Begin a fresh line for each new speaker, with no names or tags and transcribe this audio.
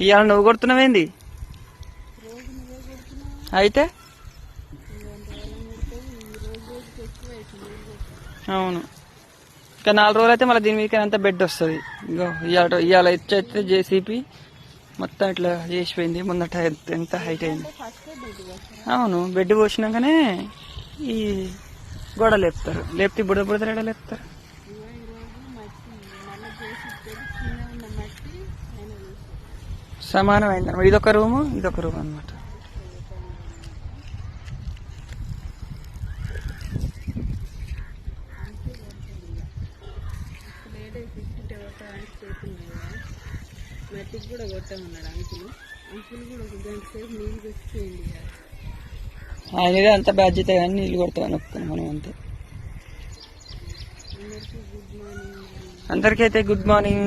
ఇవాళ నువ్వు కొడుతున్నావేంది? అయితే? అవును. ఇంకా నాలుగు రోజులు అయితే మళ్ళీ దీని మీద అంతా బెడ్ వస్తుంది. ఇగో ఇవాళ ఇవాళ ఇచ్చైతే జేసీపీ మొత్తం ఇట్లా చేసిపోయింది. ముందట ఎంత- హైట్ అయింది. అవును బెడ్ పోసినాకనే ఈ గోడ లేపుతారు. లేపితే బుడద బుడద లేపుతారు. సమానమైంది అనమాట. ఇదొక రూము ఇదొక రూమ్ అనమాట.
మట్టికి కూడా కొట్టామన్నాడు అంకులు అంకుల్ కూడా ఒక గంట సేపు నీళ్ళు పెట్టిపోయింది
ఆయనదే అంత బాధ్యత కానీ నీళ్ళు కొడతామని ఒప్పుకున్నాం మనం అంతే.
అందరికీ గుడ్ మార్నింగ్
అందరికీ అయితే గుడ్ మార్నింగ్